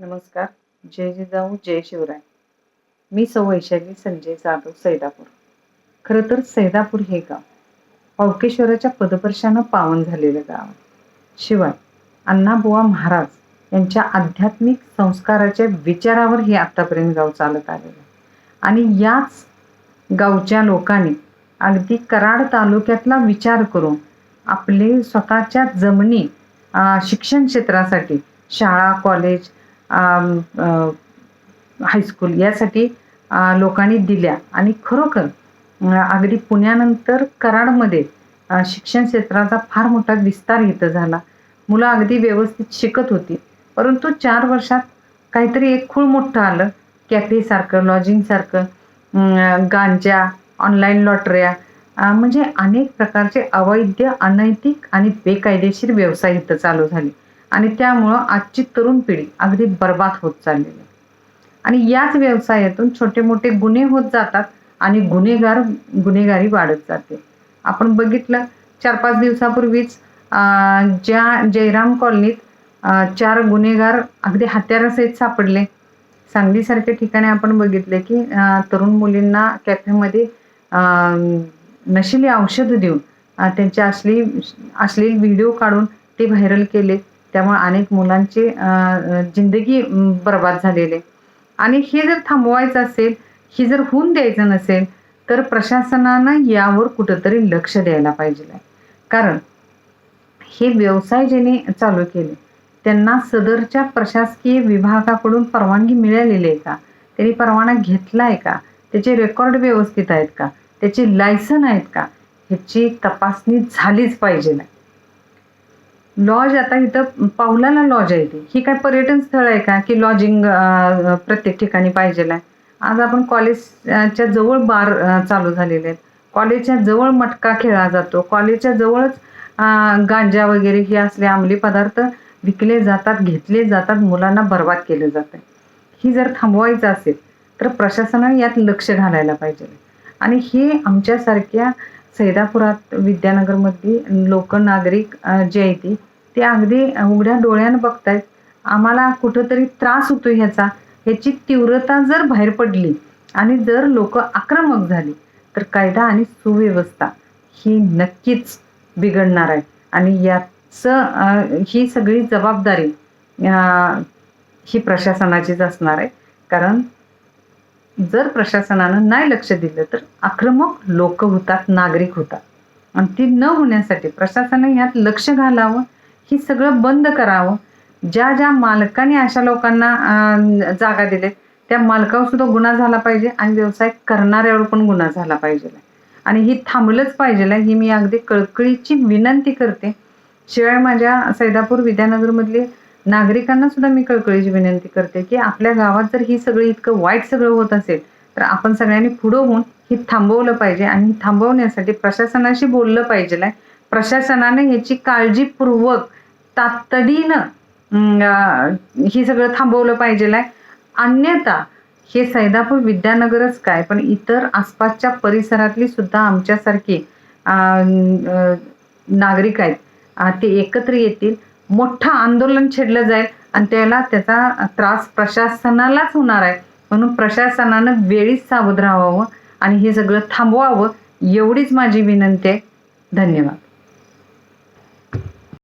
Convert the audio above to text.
नमस्कार. जय जिजाऊ जय शिवराय. मी सौ वैशाली संजय जाधव सैदापूर. खरं तर सैदापूर हे गाव पावकेश्वराच्या पदपर्शानं पावन झालेलं गाव शिवाय अण्णाबुवा महाराज यांच्या आध्यात्मिक संस्काराच्या विचारावर हे आतापर्यंत गाव चालत आलेलं आणि याच गावच्या लोकांनी अगदी कराड तालुक्यातला विचार करून आपले स्वतःच्या जमिनी शिक्षण क्षेत्रासाठी शाळा कॉलेज हायस्कूल यासाठी लोकांनी दिल्या. आणि खरोखर अगदी पुण्यानंतर कराडमध्ये शिक्षण क्षेत्राचा फार मोठा विस्तार इथं झाला. मुलं अगदी व्यवस्थित शिकत होती. परंतु चार वर्षात काहीतरी एक खूळ मोठं आलं. कॅफेसारखं लॉजिंगसारखं गांजा ऑनलाईन लॉटऱ्या म्हणजे अनेक प्रकारचे अवैध अनैतिक आणि बेकायदेशीर व्यवसाय इथं चालू झाले. आणि त्यामुळं आजची तरुण पिढी अगदी बर्बाद होत चाललेली आहे. आणि याच व्यवसायातून छोटे मोठे गुन्हे होत जातात आणि गुन्हेगार गुन्हेगारी वाढत जाते. आपण बघितलं चार पाच दिवसापूर्वीच ज्या जयराम कॉलनीत चार गुन्हेगार अगदी हत्यारासहित सापडले. सांगलीसारख्या ठिकाणी आपण बघितले की तरुण मुलींना कॅफेमध्ये नशिली औषधं देऊन त्यांचे असली अश्लील व्हिडिओ काढून ते व्हायरल केले. त्यामुळे अनेक मुलांची जिंदगी बर्बाद झालेले आणि हे जर थांबवायचं असेल हे जर होऊन द्यायचं नसेल तर प्रशासनानं यावर कुठंतरी लक्ष द्यायला पाहिजे कारण हे व्यवसाय ज्याने चालू केले त्यांना सदरच्या प्रशासकीय विभागाकडून परवानगी मिळालेली आहे का? त्यांनी परवाना घेतला आहे का? त्याचे रेकॉर्ड व्यवस्थित आहेत का? त्याचे लायसन आहेत का? ह्याची तपासणी झालीच पाहिजे लॉज आता इथं पावलाला लॉज आहे ती. ही काय पर्यटन स्थळ आहे का? की लॉजिंग प्रत्येक ठिकाणी पाहिजे आहे आज आपण कॉलेजच्या जवळ बार चालू झालेले आहेत. कॉलेजच्या जवळ मटका खेळला जातो. कॉलेजच्या जवळच गांजा वगैरे हे असले अंमली पदार्थ विकले जातात घेतले जातात मुलांना बर्बाद केलं जातं. ही जर थांबवायचं असेल तर प्रशासनाने यात लक्ष घालायला पाहिजे. आणि हे आमच्यासारख्या सैदापुरात विद्यानगरमधली लोक नागरिक जे आहे ती ते अगदी उघड्या डोळ्यानं बघतायत. आम्हाला कुठंतरी त्रास होतो ह्याचा. ह्याची तीव्रता जर बाहेर पडली आणि जर लोक आक्रमक झाली तर कायदा आणि सुव्यवस्था ही नक्कीच बिघडणार आहे. आणि याचं ही सगळी जबाबदारी ही प्रशासनाचीच असणार आहे. कारण जर प्रशासनानं नाही लक्ष दिलं तर आक्रमक लोक होतात नागरिक होतात. आणि ती न होण्यासाठी प्रशासनाने यात लक्ष घालावं ही सगळं बंद करावं. ज्या ज्या मालकाने अशा लोकांना जागा दिलेत त्या मालकावर सुद्धा गुन्हा झाला पाहिजे आणि व्यवसाय करणाऱ्यावर पण गुन्हा झाला पाहिजे. आणि ही थांबलंच पाहिजे. ही मी अगदी कळकळीची विनंती करते. शिवाय माझ्या सैदापूर विद्यानगरमधले नागरिकांना सुद्धा मी कळकळीची विनंती करते की आपल्या गावात जर ही सगळी इतकं वाईट सगळं होत असेल तर आपण सगळ्यांनी पुढं होऊन ही थांबवलं पाहिजे आणि ही थांबवण्यासाठी प्रशासनाशी बोललं पाहिजे. प्रशासनाने ह्याची काळजीपूर्वक तातडीनं हे सगळं थांबवलं पाहिजे अन्यथा हे सैदापूर विद्यानगरच काय? पण इतर आसपासच्या परिसरातली सुद्धा आमच्यासारखी नागरिक आहेत. ते एकत्र येतील. मोठं आंदोलन छेडलं जाईल आणि त्याला त्याचा त्रास प्रशासनालाच होणार आहे. म्हणून प्रशासनानं वेळीच सावध राहावं आणि हे सगळं थांबवावं एवढीच माझी विनंती आहे. धन्यवाद.